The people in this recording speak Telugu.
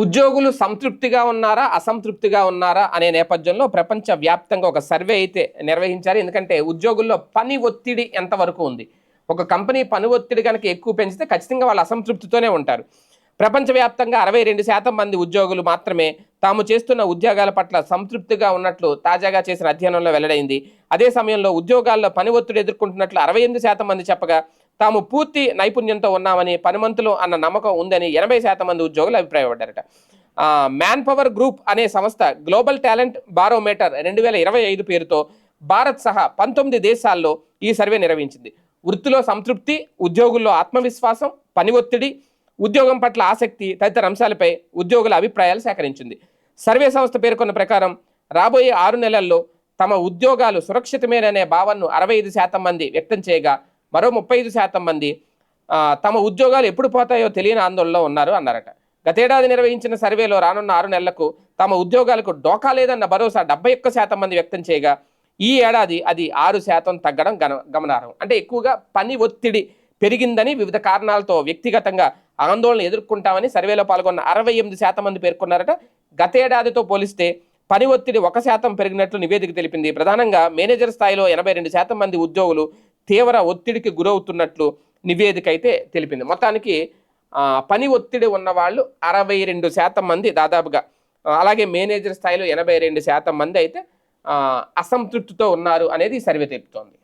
ఉద్యోగులు సంతృప్తిగా ఉన్నారా అసంతృప్తిగా ఉన్నారా అనే నేపథ్యంలో ప్రపంచ వ్యాప్తంగా ఒక సర్వే అయితే నిర్వహించారు. ఎందుకంటే ఉద్యోగుల్లో పని ఒత్తిడి ఎంతవరకు ఉంది? ఒక కంపెనీ పని ఒత్తిడి కనుక ఎక్కువ పెంచితే ఖచ్చితంగా వాళ్ళు అసంతృప్తితోనే ఉంటారు. ప్రపంచవ్యాప్తంగా అరవై రెండు శాతం మంది ఉద్యోగులు మాత్రమే తాము చేస్తున్న ఉద్యోగాల పట్ల సంతృప్తిగా ఉన్నట్లు తాజాగా చేసిన అధ్యయనంలో వెల్లడైంది. అదే సమయంలో ఉద్యోగాల్లో పని ఒత్తిడి ఎదుర్కొంటున్నట్లు అరవై ఎనిమిది శాతం మంది చెప్పగా తాము పూర్తి నైపుణ్యంతో ఉన్నామని పనిమంతులు అన్న నమ్మకం ఉందని ఎనభై శాతం మంది ఉద్యోగులు అభిప్రాయపడ్డారట. మ్యాన్ పవర్ గ్రూప్ అనే సంస్థ గ్లోబల్ టాలెంట్ బారోమీటర్ రెండు వేల ఇరవై ఐదు పేరుతో భారత్ సహా పంతొమ్మిది దేశాల్లో ఈ సర్వే నిర్వహించింది. వృత్తిలో సంతృప్తి ఉద్యోగుల్లో ఆత్మవిశ్వాసం పని ఒత్తిడి ఉద్యోగం పట్ల ఆసక్తి తదితర అంశాలపై ఉద్యోగుల అభిప్రాయాలు సేకరించింది. సర్వే సంస్థ పేర్కొన్న ప్రకారం రాబోయే ఆరు నెలల్లో తమ ఉద్యోగాలు సురక్షితమేననే భావనను అరవై ఐదు శాతం మంది వ్యక్తం చేయగా మరో ముప్పై ఐదు శాతం మంది తమ ఉద్యోగాలు ఎప్పుడు పోతాయో తెలియని ఆందోళనలో ఉన్నారు అన్నారట. గతేడాది నిర్వహించిన సర్వేలో రానున్న ఆరు నెలలకు తమ ఉద్యోగాలకు డోకా లేదన్న భరోసా డెబ్బై ఒక్క శాతం మంది వ్యక్తం చేయగా ఈ ఏడాది అది ఆరు శాతం తగ్గడం గమ గమనార్హం. అంటే ఎక్కువగా పని ఒత్తిడి పెరిగిందని వివిధ కారణాలతో వ్యక్తిగతంగా ఆందోళన ఎదుర్కొంటామని సర్వేలో పాల్గొన్న అరవై ఎనిమిది శాతం మంది పేర్కొన్నారట. గతేడాదితో పోలిస్తే పని ఒత్తిడి ఒక శాతం పెరిగినట్లు నివేదిక తెలిపింది. ప్రధానంగా మేనేజర్ స్థాయిలో ఎనభై రెండు శాతం మంది ఉద్యోగులు తీవ్ర ఒత్తిడికి గురవుతున్నట్లు నివేదిక అయితే తెలిపింది. మొత్తానికి పని ఒత్తిడి ఉన్న వాళ్ళు అరవై రెండు శాతం మంది దాదాపుగా అలాగే మేనేజర్ స్థాయిలో ఎనభై రెండు శాతం మంది అయితే అసంతృప్తితో ఉన్నారు అనేది సర్వే తెలుపుతోంది.